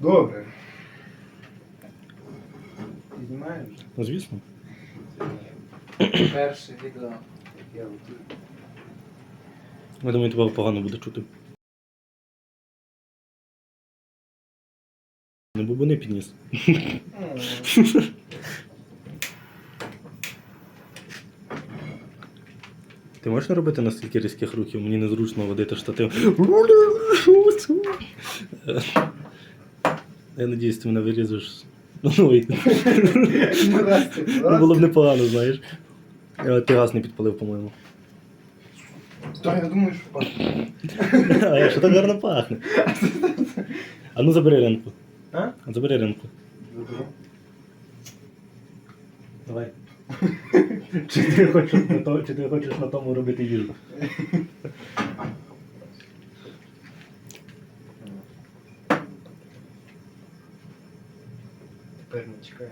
Добре. Знімаєш? Ну, звісно. Перше відео, як я готую. Я думаю, тебе погано буде чути. Не бубони підніс. Ти можеш не робити настільки різких рухів? Мені незручно водити штатив. Я надіюсь, ти мене вирізеш. Ну, було б непогано, знаєш. Е, Ти газ не підпалив, по-моєму. Та я думаю, що пахне. А як що так гарно пахне. А ну забери ринку. А? Забери ринку. Давай. Чи ти хочеш на тому робити їжу? Чекає.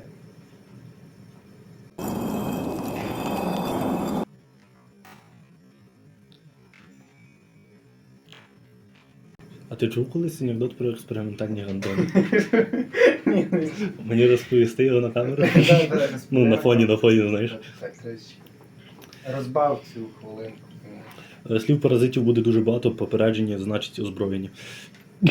А ти чув колись анекдот про експериментальні гандони? Ні, не Мені розповісти його на камеру? Да, да, Ну, на фоні, на фоні, знаєш. Так. Розбав цю хвилинку. Е, Слів паразитів буде дуже багато, попередження значить озброєні.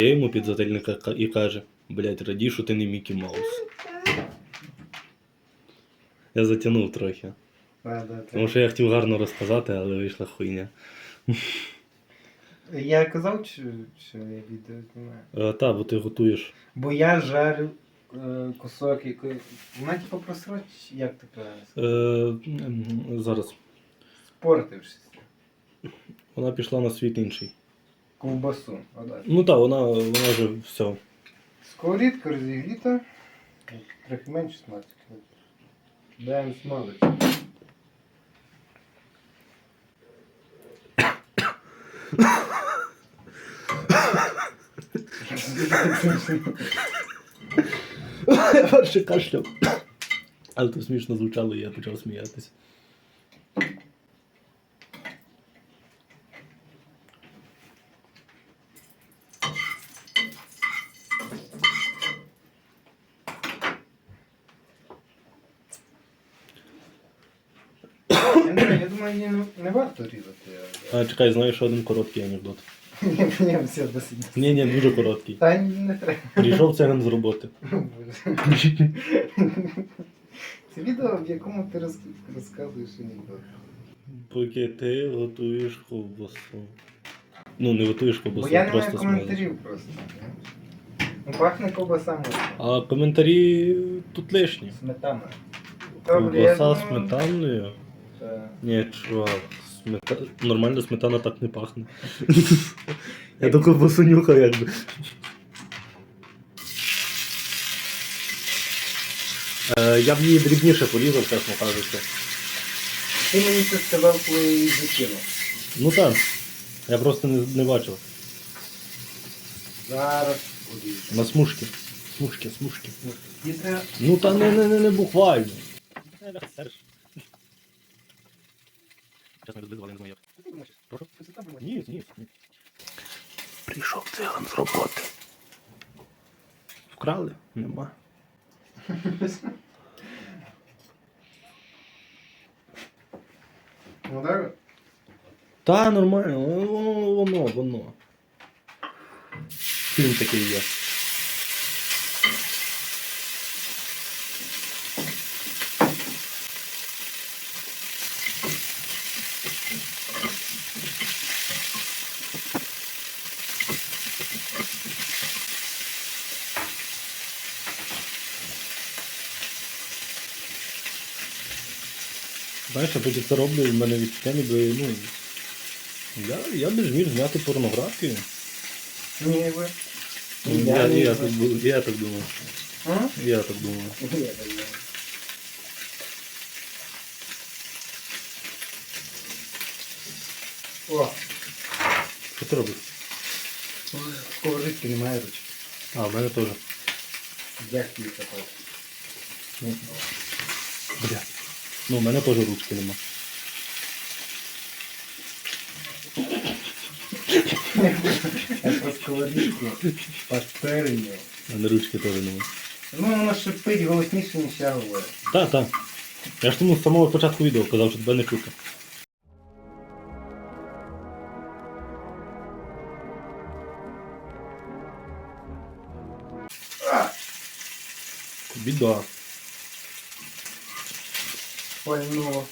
Я йому підзательника ка- і каже, блять, раді, що ти не Мікі Маус. Я затягнув трохи. Тому що я хотів гарно розказати, але вийшла хуйня. Я казав, що, що я відео знімаю. Е, та, бо ти готуєш. Бо я жарю е, кусок якої. Вона типу просроч, як ти правильно? Е, м, зараз. Спортившись. Вона пішла на світ інший. Ковбасу. Отак. Ну так, вона, вона вже все. Сковорідка розігріта. Трохи менше смажки. Даємо смалець. Перше кашляв. Але то смішно звучало, і я почав сміятися. Я, думаю, не варто різати. А чекай, знаєш один короткий анекдот. Ні, ні, все досить. Ні, ні, дуже короткий. Та ні, не треба. Прийшов циган з роботи. Це відео, в якому ти роз... розказуєш анекдот. Поки ти готуєш ковбасу. Ну, не готуєш Бо ковбасу, я не просто маю коментарів просто. Ну, пахне ковбасами. А коментарі тут лишні. Сметана. Добре, я Ковбаса думаю, та- Ні, чувак, смета... нормально сметана так не пахне. Я до ковбасу нюхав якби. Е, я б її дрібніше порізав, чесно кажучи. Ти мені це сказав, коли я її закинув. Ну так. Я просто не, не бачив. Зараз поріжу. На смужки. Смужки, смужки. Ну та не, не, не, не буквально. Чесно, розблизували, не знаю як. Прошу? Ні, ні. Прийшов циган з роботи. Вкрали? Нема. Ну так? Та нормально, воно, воно, воно. Фільм такий є. Знаєш, я поки це роблю, в мене відчуття ніби, ну. Я, я би зміг зняти порнографію. Ні, ви. Ну, Я, я, так, бу- я так думаю. А? Я так думаю. Я. О, Що ти робиш? сковорідки немає ручки. А, в мене теж. Як її катати? Бля. Ну, в мене теж ручки нема. У мене ручки теж нема. Ну, воно шипить голосніше, ніж я говорю. Так, так. Я ж тому з самого початку відео казав, що тебе не чути. Біда. Пальнуло.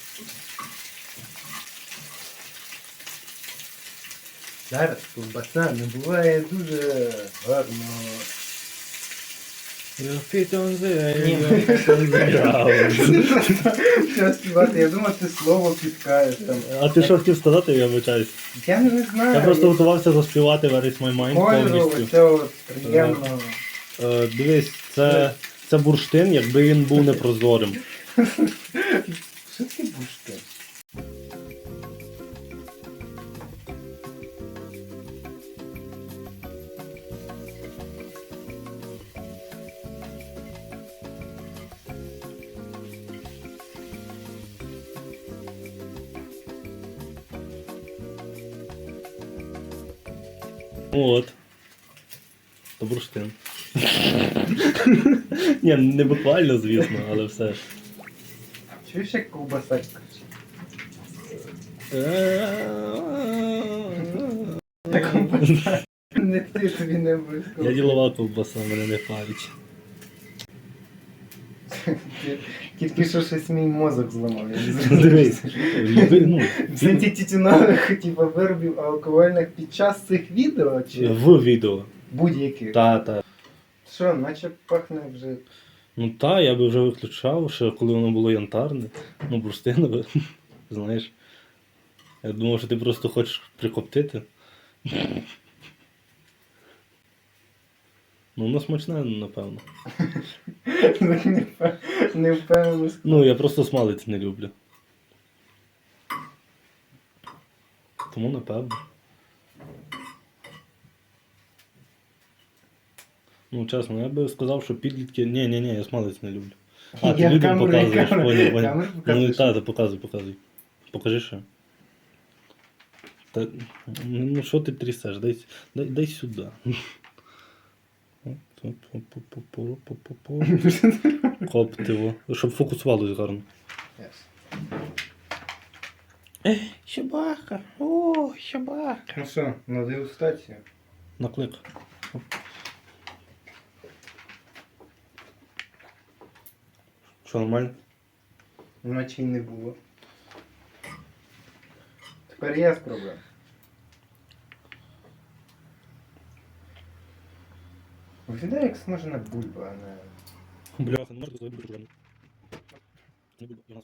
Зараз ковбаса не буває дуже гарно. Що співати, я думав, ти слово підкаєш там. А ти що хотів сказати, я вибачаюсь? Я не знаю. Я просто готувався заспівати Where is my mind кольору повністю. цього приємного. Е, дивись, це, це бурштин, якби він був непрозорим. Що таке бушки? От. Ні, не буквально, звісно, але все ж. Чуєш, ковбаса? Ковбаса. Не ти тобі не обов'язково. Я ділова ковбаса, мене не парить. Ті- Тільки що щось мій мозок зламав. я не Ну, зрозумів. Люби- ну, типу, виробів алкогольних під час цих відео чи в відео. будь-яких? Та, та. Що, наче пахне вже. Ну та, я би вже виключав, ще коли воно було янтарне, ну бурштинове, знаєш. Я думав, що ти просто хочеш прикоптити. Ну, воно смачне, напевно. Не Не впевнено. Ну, я просто смалець не люблю. Тому напевно. Ну, чесно, я би сказав, що підлітки. Ні, ні, ні, я смалець не люблю. А, ти Я людям камеру, показуєш, камеру, поняв, поняв. камеру Ну, показуєш? та, та, показуй, показуй. Покажи ще. Та, ну, що ти трясеш? Дай, дай, дай сюди. Коптиво. Щоб фокусувалось гарно. Щебака. О, щебака. Ну що, на дегустацію? Наклик. Що, нормально? Й не було. Тепер я спробую. Виглядає як смажена бульба, а не. Бляха, не можна сказати, що не. Буду, я не.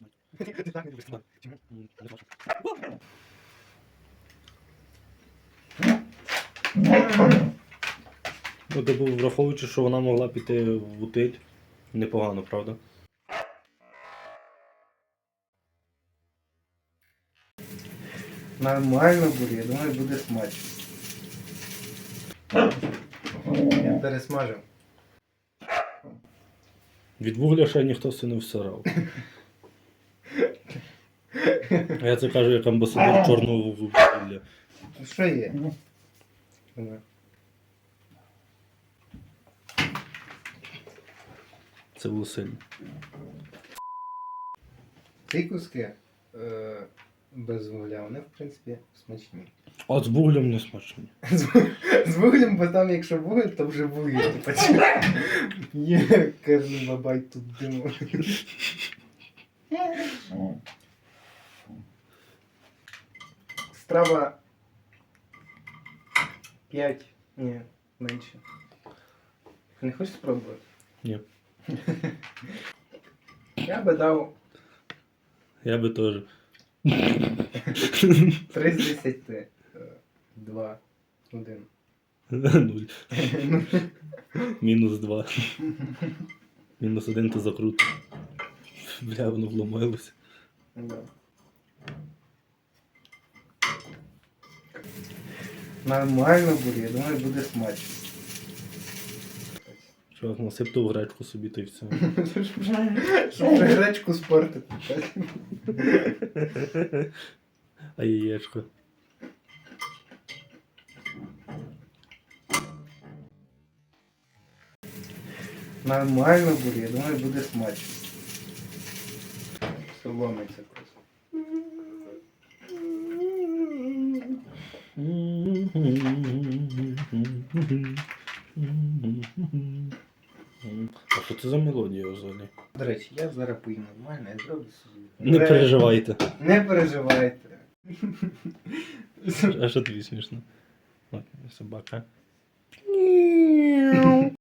Ну, типу, враховуючи, що вона могла піти в утиль, непогано, правда? Нормально буде, я думаю, буде смачно. Я пересмажив. Від вугля ще ніхто це не всирав. А я це кажу як амбасадор чорного вугілля. Що є? Це було сильно. Ці куски е, без вугля, вони в принципі смачні. А з вуглем не смачні. З, ву- вуглем, бо там якщо вуголь, то вже вугіль. Типа, є кожен бабай тут диму. Страва 5, ні, менше. Не хочеш спробувати? Ні. Я би дав Я би теж. 3 з 10. 2, 1. Нуль. Мінус два. Мінус один то закрут. Бля, воно вломилося. Да. Нормально буде, я думаю, буде смачно. Чувак, насип ту гречку собі, то й все. Щоб вже гречку спортити. А яєчко. Нормально буде, я думаю, буде смачно. Соломиться просто. А це за мелодія взагалі? До речі, я зараз поїм нормально, я зроблю собі. Не переживайте. Не переживайте. А що тобі смішно? Собака.